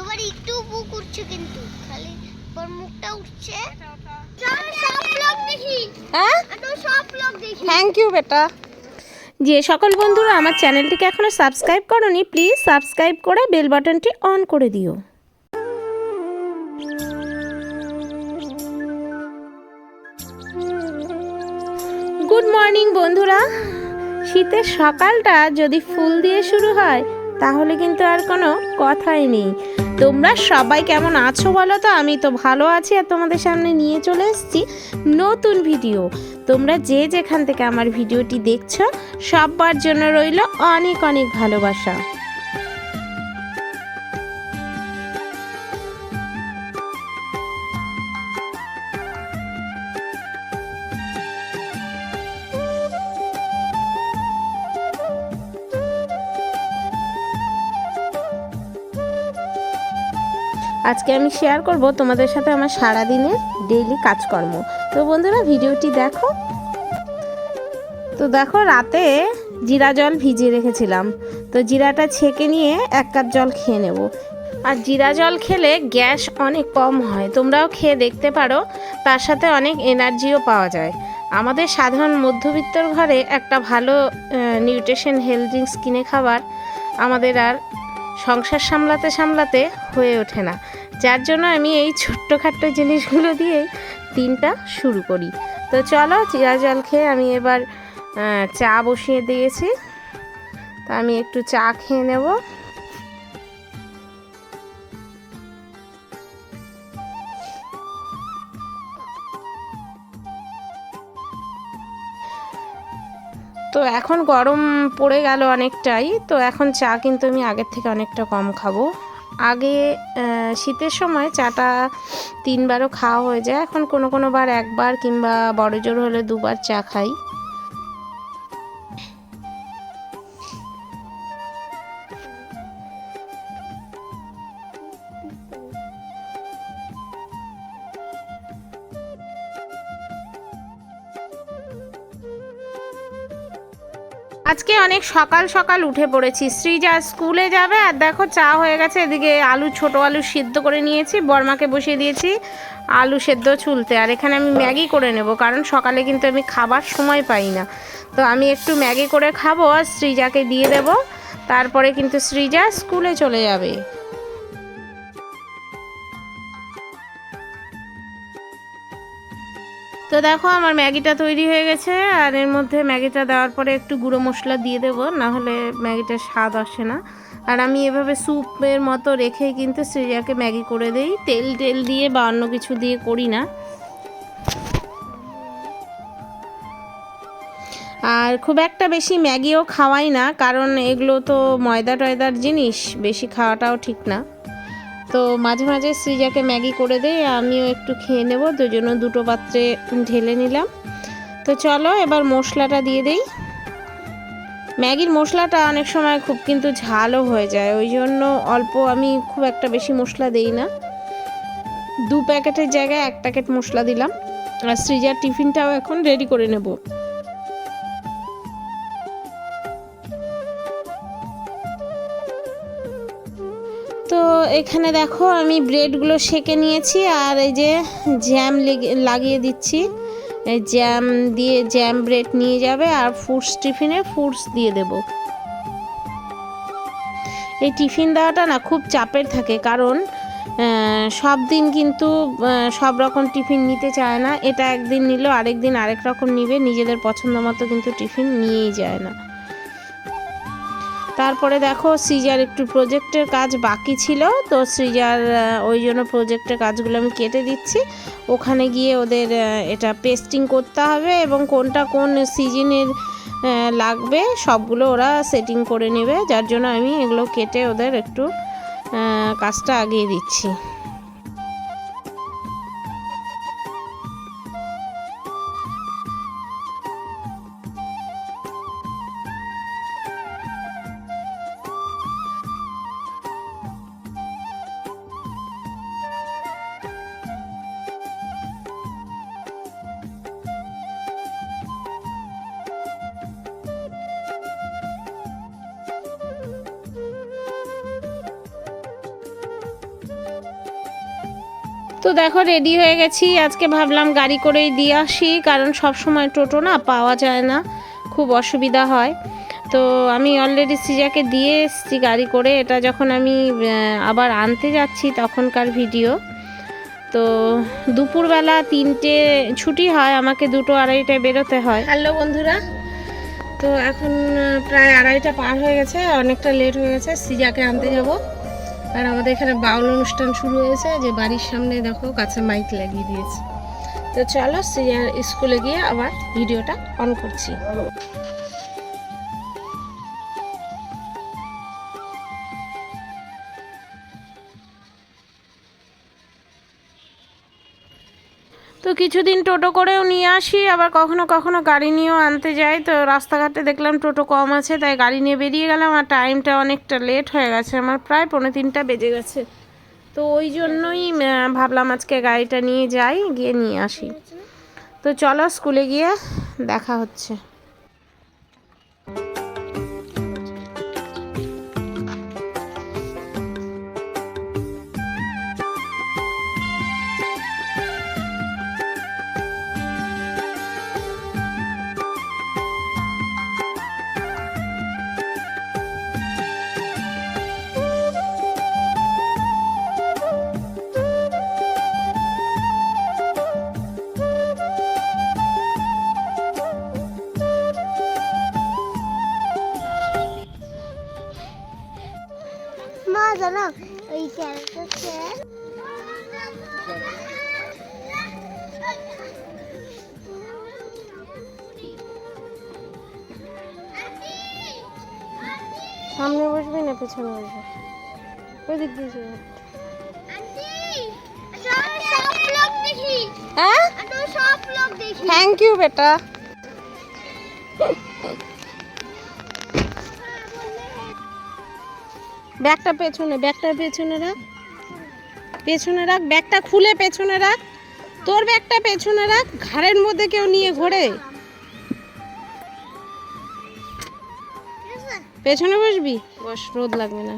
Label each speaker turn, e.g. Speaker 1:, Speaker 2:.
Speaker 1: তোমার একটু বুক উঠছে কিন্তু। খালি তোর মুখটা উঠছে।
Speaker 2: হ্যাঁ? থ্যাংক ইউ বেটা। যে সকল বন্ধুরা আমার চ্যানেলটিকে এখনও সাবস্ক্রাইব করনি প্লিজ সাবস্ক্রাইব করে বেল বাটনটি অন করে দিও। গুড মর্নিং বন্ধুরা। শীতের সকালটা যদি ফুল দিয়ে শুরু হয়, তাহলে কিন্তু আর কোনো কথাই নেই। তোমরা সবাই কেমন আছো বলো তো? আমি তো ভালো আছি আর তোমাদের সামনে নিয়ে চলে এসেছি নতুন ভিডিও। তোমরা যে যেখান থেকে আমার ভিডিওটি দেখছ সবার জন্য রইল অনেক অনেক ভালোবাসা। আজকে আমি শেয়ার করব তোমাদের সাথে আমার সারাদিনের ডেইলি কাজকর্ম। তো বন্ধুরা, ভিডিওটি দেখো। তো দেখো, রাতে জিরা জল ভিজিয়ে রেখেছিলাম। তো জিরাটা ছেঁকে নিয়ে এক কাপ জল খেয়ে নেব। আর জিরা জল খেলে গ্যাস অনেক কম হয়। তোমরাও খেয়ে দেখতে পারো, তার সাথে অনেক এনার্জিও পাওয়া যায়। আমাদের সাধারণ মধ্যবিত্তর ঘরে একটা ভালো নিউট্রিশন হেলথ ড্রিঙ্কস কিনে খাবার আমাদের আর সংসার সামলাতে সামলাতে হয়ে ওঠে না। যার জন্য আমি এই ছোট্টখাট্ট জিনিসগুলো দিয়েই দিনটা শুরু করি। তো চলো চিরা জল খেয়ে আমি এবার চা বসিয়ে দিয়েছি। তা আমি একটু চা খেয়ে নেব। তো এখন গরম পড়ে গেল অনেকটাই। তো এখন চা কিন্তু আমি আগের থেকে অনেকটা কম খাব। আগে শীতের সময় চাটা তিনবারও খাওয়া হয়ে যায়। এখন কোনো কোনো বার একবার কিংবা বড় জোর হলে দুবার চা খাই। আজকে অনেক সকাল সকাল উঠে পড়েছি। শ্রীজা স্কুলে যাবে আর দেখো চা হয়ে গেছে। এদিকে আলু, ছোট আলু সিদ্ধ করে নিয়েছি, বর্মাকে বসিয়ে দিয়েছি আলু সেদ্ধ চুলতে। আর এখানে আমি ম্যাগি করে নেব, কারণ সকালে কিন্তু আমি খাবার সময় পাই না। তো আমি একটু ম্যাগি করে খাব আর শ্রীজাকে দিয়ে দেব। তারপরে কিন্তু শ্রীজা স্কুলে চলে যাবে। তো দেখো আমার ম্যাগিটা তৈরি হয়ে গেছে, আর এর মধ্যে ম্যাগিটা দেওয়ার পরে একটু গুঁড়ো মশলা দিয়ে দেবো না হলে ম্যাগিটার স্বাদ আসে না। আর আমি এভাবে স্যুপের মতো রেখেই কিন্তু সিরিয়াকে ম্যাগি করে দেই, তেল টেল দিয়ে বা অন্য কিছু দিয়ে করি না। আর খুব একটা বেশি ম্যাগিও খাওয়াই না, কারণ এগুলো তো ময়দা টয়দার জিনিস, বেশি খাওয়াটাও ঠিক না। তো মাঝে মাঝে সৃজাকে ম্যাগি করে দেয় আমিও একটু খেয়ে নেব দুজন্য দুটো পাত্রে ঢেলে নিলাম। তো চলো, এবার মশলাটা দিয়ে দেই। ম্যাগির মশলাটা অনেক সময় খুব কিন্তু ঝালও হয়ে যায়, ওই জন্য অল্প আমি খুব একটা বেশি মশলা দেই না। দু প্যাকেটের জায়গায় এক প্যাকেট মশলা দিলাম, আর সৃজার টিফিনটাও এখন রেডি করে নেব। এখানে দেখো আমি ব্রেডগুলো সেকে নিয়েছি আর এই যে জ্যাম লেগে- লাগিয়ে দিচ্ছি। জ্যাম দিয়ে জ্যাম ব্রেড নিয়ে যাবে আর ফুডস টিফিনে ফুডস দিয়ে দেব। এই টিফিন দেওয়াটা না খুব চাপের থাকে কারণ সব দিন কিন্তু সব রকম টিফিন নিতে চায় না। এটা একদিন নিল আরেক দিন আরেক রকম নিবে, নিজেদের পছন্দ মতো কিন্তু টিফিন নিয়েই যায় না। তারপরে দেখো সিজার একটু প্রজেক্টের কাজ বাকি ছিল, তো সিজার ওই জন্য প্রজেক্টের কাজগুলো আমি কেটে দিচ্ছি। ওখানে গিয়ে ওদের এটা পেস্টিং করতে হবে এবং কোনটা কোন সিজনের লাগবে সবগুলো ওরা সেটিং করে নেবে। যার জন্য আমি এগুলো কেটে ওদের একটু কাজটা আগিয়ে দিচ্ছি। তো দেখো রেডি হয়ে গেছি। আজকে ভাবলাম গাড়ি করেই দিয়ে আসি, কারণ সব সময় টোটো না পাওয়া যায় না, খুব অসুবিধা হয়। তো আমি অলরেডি সিজাকে দিয়ে এসেছি গাড়ি করে। এটা যখন আমি আবার আনতে যাচ্ছি তখনকার ভিডিও তো দুপুরবেলা তিনটে ছুটি হয়, আমাকে দুটো আড়াইটায় বেরোতে হয়। হ্যালো বন্ধুরা, তো এখন প্রায় আড়াইটা পার হয়ে গেছে, অনেকটা লেট হয়ে গেছে, সিজাকে আনতে যাব। আর আমাদের এখানে বাউল অনুষ্ঠান শুরু হয়েছে, যে বাড়ির সামনে দেখো কাছে মাইক লাগিয়ে দিয়েছে। তো চলো সিনিয়র স্কুলে গিয়ে আবার ভিডিওটা অন করছি। তো কিছুদিন টোটো করেও নিয়ে আসি, আবার কখনো কখনো গাড়ি নিয়েও আনতে যাই। তো রাস্তাঘাটে দেখলাম টোটো কম আছে, তাই গাড়ি নিয়ে বেরিয়ে গেলাম আর টাইমটা অনেকটা লেট হয়ে গেছে, আমার প্রায় পনেরো তিনটা বেজে গেছে। তো ওই জন্যই ভাবলাম আজকে গাড়িটা নিয়ে যাই, গিয়ে নিয়ে আসি। তো চলো স্কুলে গিয়ে দেখা হচ্ছে। সামনে বসবি না পেছনে বসবি? ওই দিক দিয়ে চলে হ্যাঁ? থ্যাংক ইউ বেটা। ব্যাগটা পেছনে ব্যাগটা পেছনে রাখ। পেছনে রাখ ব্যাগটা খুলে পেছনে রাখ। তোর ব্যাগটা পেছনে রাখ ঘাড়ের মধ্যে কেউ নিয়ে ঘোরে। পেছনে বসবি? বস রোদ লাগবে না।